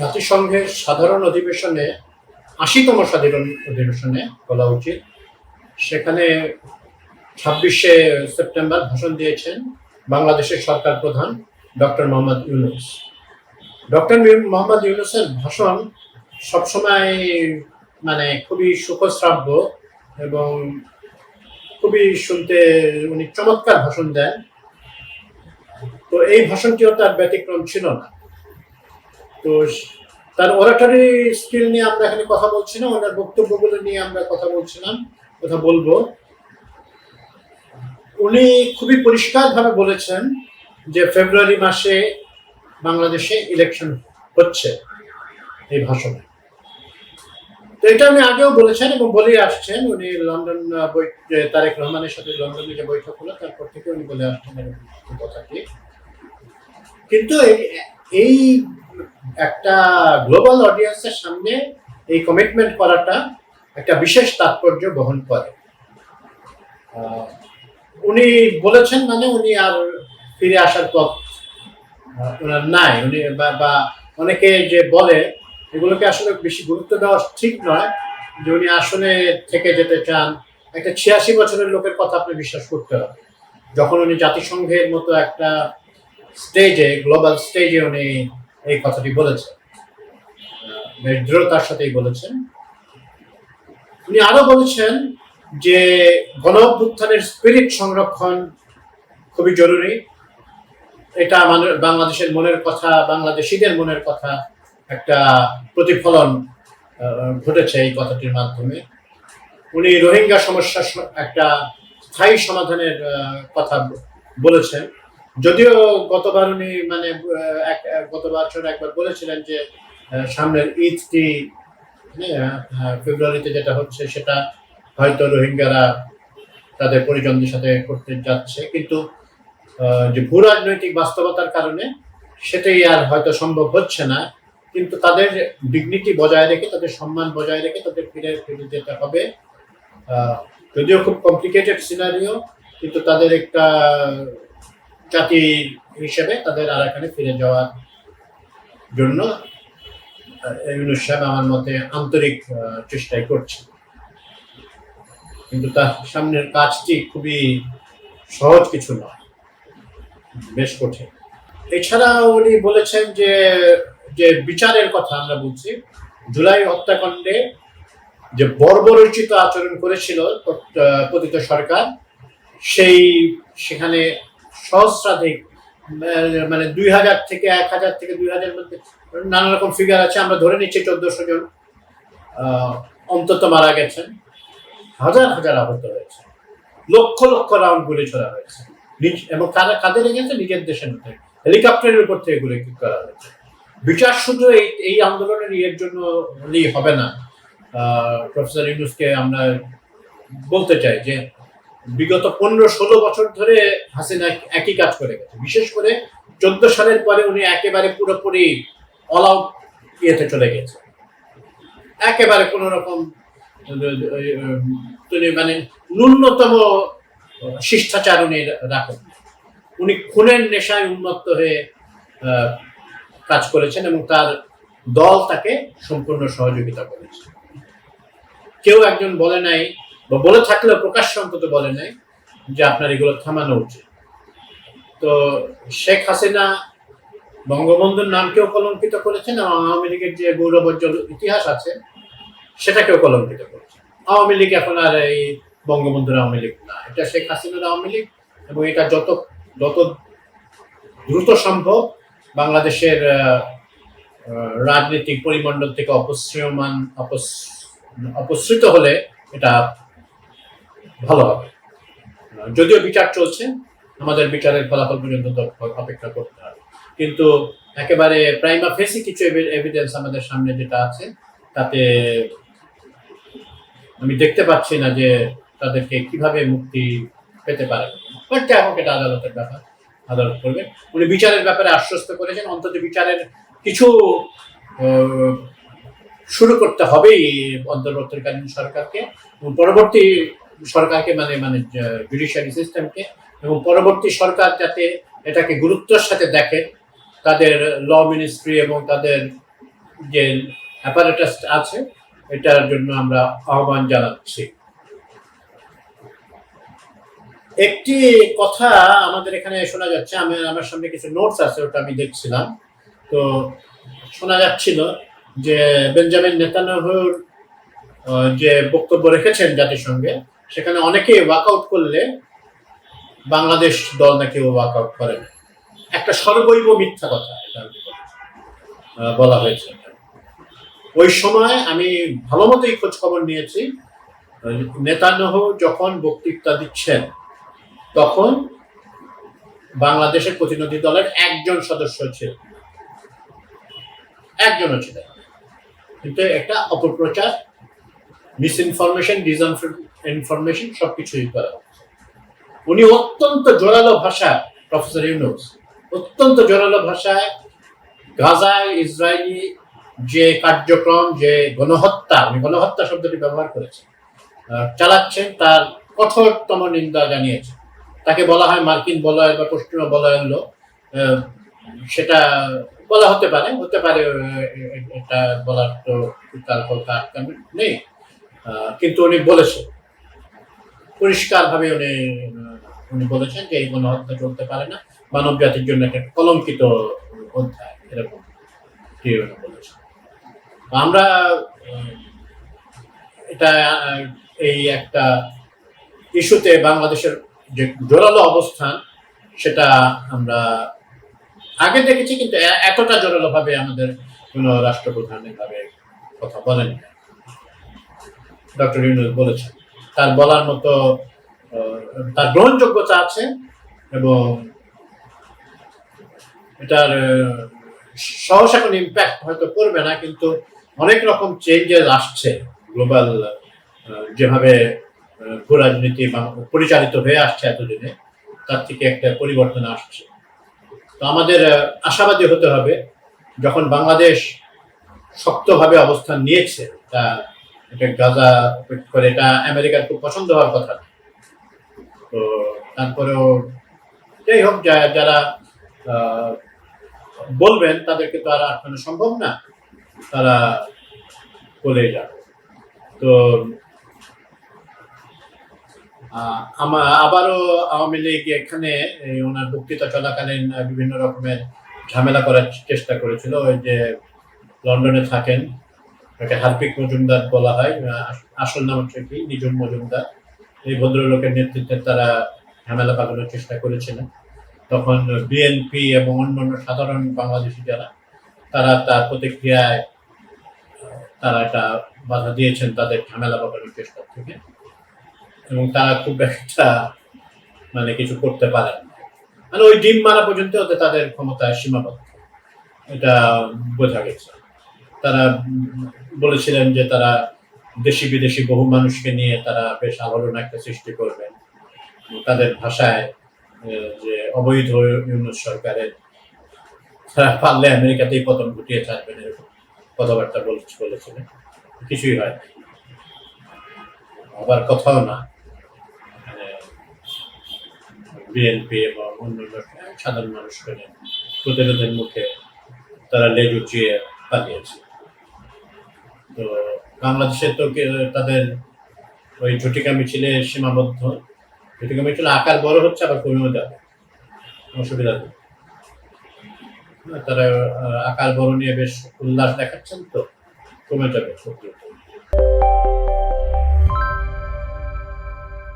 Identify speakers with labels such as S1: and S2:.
S1: জাতিসংঘের সাধারণ অধিবেশনে, আশিতম সাধারণ অধিবেশনে বলা উচিত। সেখানে ছাব্বিশে সেপ্টেম্বর ভাষণ দিয়েছেন বাংলাদেশের সরকার প্রধান ডক্টর মোহাম্মদ ইউনুস। ডক্টর মোহাম্মদ ইউনুসের ভাষণ সবসময় মানে খুবই সুখশ্রাব্য এবং খুবই শুনতে উনি চমৎকার ভাষণ দেন। তো এই ভাষণটিও তার ব্যতিক্রম ছিল না। তো তার ওরাটারি স্কিল নিয়ে আমরা এখানে কথা বলছি না, ওনার বক্তব্যগুলো নিয়ে আমরা কথা বলছিলাম কথা বলব। উনি খুবই পরিষ্কারভাবে বলেছেন যে ফেব্রুয়ারি মাসে বাংলাদেশে ইলেকশন হচ্ছে এই ভাষণে। তো এটা উনি আগেও বলেছেন এবং বলেই আসছেন, উনি লন্ডন তারেক রহমানের সাথে লন্ডনে যে বৈঠক হলো, তারপর থেকে উনি বলে আসছেন কথাটি। কিন্তু এই একটা গ্লোবাল অডিয়েন্সের সামনে এই কমিটমেন্ট করাটা একটা বিশেষ তাৎপর্য বহন করে। উনি বলেছেন মানে উনি আর ফিরে আসার পথ ওনার নাই। উনি বা- অনেকে যে বলে, এগুলোকে আসলে বেশি গুরুত্ব দেওয়া ঠিক নয়। যে উনি আসনে থেকে যেতে চান, একটা ছিয়াশি বছরের লোকের কথা আপনি বিশ্বাস করতে হবে। যখন উনি জাতিসংঘের মতো একটা স্টেজে গ্লোবাল স্টেজে উনি এই কথাটি বলেছেন। বেশ দৃঢ়তার সাথেই বলেছেন। উনি আরও বলেছেন যে গণ অভ্যুত্থানের স্পিরিট সংরক্ষণ খুবই জরুরি। এটা বাংলাদেশের মনের কথা, বাংলাদেশিদের মনের কথা একটা প্রতিফলন ঘটেছে এই কথাটির মাধ্যমে। উনি রোহিঙ্গা সমস্যার একটা স্থায়ী সমাধানের কথা বলেছেন। যদিও গতবার উনি মানে গত বছর একবার বলেছিলেন যে সামনের ঈদটি হ্যাঁ, ফেব্রুয়ারিতে যেটা হচ্ছে সেটা হয়তো রোহিঙ্গারা তাদের পরিজনদের সাথে করতে যাচ্ছে। কিন্তু যে ভূ রাজনৈতিক বাস্তবতার কারণে সেটাই আর হয়তো সম্ভব হচ্ছে না। কিন্তু তাদের ডিগনিটি বজায় রেখে তাদের সম্মান বজায় রেখে তাদের ফিরে ফিরে যেতে হবে। যদিও খুব কমপ্লিকেটেড সিনারিও কিন্তু তাদের একটা জাতি হিসেবে তাদের আর এখানে ফিরে যাওয়ার জন্য ইউনুস সাহেব আমার মতে আন্তরিক চেষ্টাই করছে কিন্তু তার সামনের কাজটি খুবই সহজ কিছু নয়, বেশ কঠিন। এছাড়া উনি বলেছেন যে যে বিচারের কথা আমরা বলছি, জুলাই হত্যাকাণ্ডে যে বর্বরচিত আচরণ করেছিল পতিত সরকার, সেই, সেখানে সহস্রাধিক মানে দুই হাজার থেকে এক হাজার থেকে দুই হাজার মধ্যে নানা রকম ফিগার আছে, আমরা ধরে নিচ্ছি চোদ্দশো জন অন্তত মারা গেছেন। হাজার হাজার আহত হয়েছে। লক্ষ লক্ষ রাউন্ড গুলি ছোড়া হয়েছে। এবং কারা কাদের লেগেছে নিজের দেশের মধ্যে। হেলিকপ্টারের উপর থেকে গুলি করা হয়েছে। বিচার শুধু এই এই আন্দোলনের ইয়ের জন্য হবে না। প্রফেসর ইউনুসকে আমরা বলতে চাই যে বিগত পনেরো ষোলো বছর ধরে হাসিনা একই কাজ করে গেছে। বিশেষ করে চোদ্দ সালের পরে উনি একেবারে পুরোপুরি অল আউট ইয়েতে চলে গেছে। একেবারে কোনো রকম তিনি মানে ন্যূনতম শিষ্টাচার উনি রাখেন উনি খুনের নেশায় উন্মত্ত হয়ে কাজ করেছেন এবং তার দল তাকে সম্পূর্ণ সহযোগিতা করেছে। কেউ একজন বলে নাই বা বলে থাকলেও প্রকাশ্য অন্তত বলে নাই যে আপনার এগুলো থামানো উচিত। তো শেখ হাসিনা বঙ্গবন্ধুর নামকেও কলঙ্কিত করেছেন এবং আওয়ামী লীগের যে গৌরবোজ্জ্বল ইতিহাস আছে, সেটাকেও কলঙ্কিত করেছে আওয়ামী লীগ এখন আর এই বঙ্গবন্ধুর আওয়ামী লীগ না। এটা শেখ হাসিনার আওয়ামী লীগ এবং এটা যত যত দ্রুত সম্ভব বাংলাদেশের রাজনৈতিক পরিমণ্ডল থেকে অপশ্রিয়মান অপস- অপসৃত হলে এটা ভালো হবে। যদিও বিচার চলছে, আমাদের বিচারের ফলাফল পর্যন্ত অপেক্ষা করতে হবে। কিন্তু একেবারে প্রাইমা ফেসি কিছু এভিডেন্স আমাদের সামনে যেটা আছে, তাতে আমি দেখতে পাচ্ছি না যে তাদেরকে কীভাবে মুক্তি পেতে পারে। বাট এটা আদালতের ব্যাপার, আদালত করবে। উনি বিচারের ব্যাপারে আশ্বস্ত করেছেন, অন্তত বিচারের কিছু শুরু করতে হবেই অন্তর্বর্তীকালীন সরকারকে। পরবর্তী সরকারকে মানে মানে জুডিশিয়ারি সিস্টেমকে এবং পরবর্তী সরকার যাতে এটাকে গুরুত্বের সাথে দেখে, তাদের ল মিনিস্ট্রি এবং তাদের যে অ্যাপারেটাস আছে, এটার জন্য আমরা আহ্বান জানাচ্ছি। একটি কথা আমাদের এখানে শোনা যাচ্ছে, আমি আমার সামনে কিছু নোটস আছে, ওটা আমি দেখছিলাম। তো শোনা যাচ্ছিল যে বেঞ্জামিন নেতানহুর যে বক্তব্য রেখেছেন জাতিসংঘে সেখানে অনেকে ওয়াকআউট করলে বাংলাদেশ দল নাকি ওয়াকআউট করে না। একটা সর্বৈব মিথ্যা কথা বলা হয়েছে। ওই সময় আমি ভালো মতোই খোঁজ খবর নিয়েছি। নেতানহু যখন বক্তৃতা দিচ্ছেন, তখন বাংলাদেশের প্রতিনিধি দলের একজন সদস্য ছিল। একজনও ছিল কিন্তু একটা অপপ্রচার মিস ইনফরমেশন ইনফরমেশন সবকিছুই করা। উনি অত্যন্ত জোরালো ভাষা প্রফেসর ইউনুস অত্যন্ত জোরালো ভাষায় গাজায় ইসরায়েলি যে কার্যক্রম যে গণহত্যা উনি গণহত্যা শব্দটি ব্যবহার করেছেন চালাচ্ছেন তার কঠোরতম নিন্দা জানিয়েছে তাকে বলা হয় মার্কিন বলয় বা পশ্চিমা বলয় হলো আহ, সেটা বলা হতে পারে হতে পারে এটা বলার তো তার কথা নেই। কিন্তু উনি বলেছেন পরিষ্কারভাবে উনি উনি বলেছেন যে এই গণহত্যা চলতে পারে না। মানব জাতির জন্য একটা কলঙ্কিত অধ্যায়, এরকম বলেছেন। আমরা, এটা, এই একটা ইস্যুতে বাংলাদেশের যে জোরালো অবস্থান, সেটা আমরা আগে দেখেছি, কিন্তু এতটা জোরালো ভাবে আমাদের কোনো রাষ্ট্রপ্রধান এভাবে কথা বলেন ডক্টর ইউনুস বলেছেন। তার বলার মতো তার গ্রহণযোগ্যতা আছে এবং এটার সহসা কোনো ইম্প্যাক্ট হয়তো করবে না, কিন্তু অনেক রকম চেঞ্জেস আসছে গ্লোবাল যেভাবে ভূরাজনীতি পরিচালিত হয়ে আসছে এতদিনে, তার থেকে একটা পরিবর্তন আসছে। তো আমাদের আশাবাদী হতে হবে, যখন বাংলাদেশ শক্তভাবে অবস্থান নিয়েছে, তা এটা গাজা করে এটা আমেরিকার খুব পছন্দ হওয়ার কথা। তো তারপরেও যাই হোক যারা বলবেন তাদেরকে তো আর আটকানো সম্ভব না তারা বলে যাবে। তো আহ, আবারও আওয়ামী লীগ এখানে ওনার বক্তৃতা চলাকালীন বিভিন্ন রকমের ঝামেলা করার চেষ্টা করেছিল ওই যে লন্ডনে থাকেন তাকে হার্পিক মজুমদার বলা হয় আসল নাম হচ্ছে কি? নিজম মজুমদার। এই ভদ্রলোকের নেতৃত্বে তারা ঝামেলা পাকানোর চেষ্টা করেছিলেন। তখন বিএনপি এবং অন্যান্য সাধারণ বাংলাদেশি যারা, তারা তার প্রতিক্রিয়ায় তারা এটা বাধা দিয়েছেন তাদের ঝামেলা পাকানোর চেষ্টা থেকে। এবং তারা খুব একটা মানে কিছু করতে পারেন। মানে ওই ডিম মারা পর্যন্ত তাদের ক্ষমতা সীমাবদ্ধ। এটা বোঝা গেছে। তারা বলেছিলেন যে তারা দেশি বিদেশি বহু মানুষকে নিয়ে তারা বেশ আলোড়ন একটা সৃষ্টি করবেন তাদের ভাষায় যে অবৈধ ইউনুস সরকারের তারা পারলে আমেরিকাতেই পতন ঘটিয়ে ছাড়বেন এরকম কথাবার্তা বল- বলেছিলেন। কিছুই হয় আবার কথাও না। বিএনপি এবং অন্যান্য সাধারণ মানুষকে প্রতিরোধের মুখে তারা লেজ উঁচিয়ে পালিয়েছে। তো বাংলাদেশে তো তাদের ওই ঝটিকা মিছিলে সীমাবদ্ধ। ঝটিকা মিছিল আকার বড় হচ্ছে, আবার কমেও যাবে। অসুবিধা নেই। তারা আকার বড় নিয়ে বেশ উল্লাস দেখাচ্ছেন তো, কমে যাবে সত্যি।